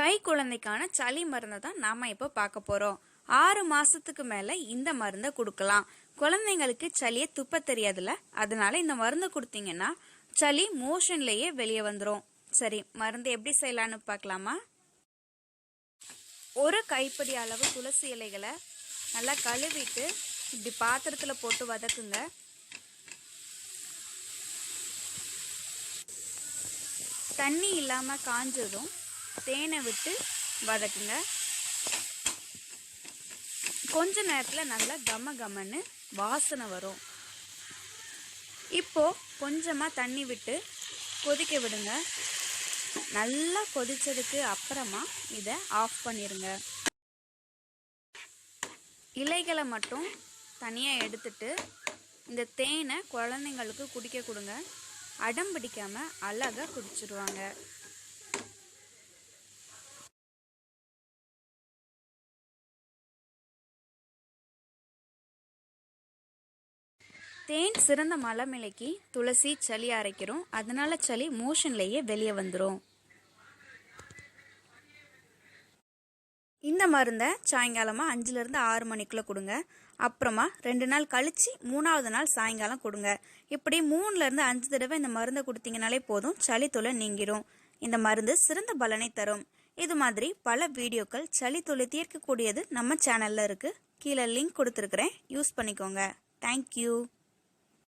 கை குழந்தைக்கான சளி மருந்தை தான் நாம இப்போ பார்க்க போறோம். ஆறு மாசத்துக்கு மேல இந்த மருந்தை கொடுக்கலாம். குழந்தைங்களுக்கு சளியை துப்ப தெரியாதுல்ல? அதனால இந்த மருந்தை கொடுத்தீங்கன்னா சளி மோஷன்லயே வெளியே வந்துடும் சரி மருந்து எப்படி செய்யலாம்னு பார்க்கலாமா? ஒரு கைப்பிடி அளவு துளசி இலைகளை நல்லா கழுவிட்டு இப்படி பாத்திரத்துல போட்டு வதக்குங்க. தண்ணி இல்லாம காஞ்சதும் தேனை விட்டு வதக்குங்க. கொஞ்ச நேரத்தில் நல்லா கம கமன்னு வாசனை வரும். இப்போ கொஞ்சமாக தண்ணி விட்டு கொதிக்க விடுங்க. நல்லா கொதித்ததுக்கு அப்புறமா இதை ஆஃப் பண்ணிடுங்க இலைகளை மட்டும் தனியாக எடுத்துட்டு இந்த தேனை குழந்தைங்களுக்கு குடிக்க கொடுங்க. அடம் பிடிக்காமல் அழகாக குடிச்சிருவாங்க. தேன் சிறந்த மலமிலைக்கு துளசி சளி அரைக்கிறோம். அதனால சளி மோஷன்லேயே வெளியே வந்துடும் இந்த மருந்தை சாயங்காலமாக அஞ்சுலேருந்து ஆறு மணிக்குள்ளே கொடுங்க. அப்புறமா ரெண்டு நாள் கழிச்சு மூணாவது நாள் சாயங்காலம் கொடுங்க. இப்படி மூணுலேருந்து அஞ்சு தடவை இந்த மருந்தை கொடுத்தீங்கனாலே போதும் சளி தொலை நீங்கிரும். இந்த மருந்து சிறந்த பலனை தரும். இது மாதிரி பல வீடியோக்கள் சளி தொலை தீர்க்கக்கூடியது நம்ம சேனலில் இருக்குது கீழே லிங்க் கொடுத்துருக்குறேன். யூஸ் பண்ணிக்கோங்க. தேங்க்யூ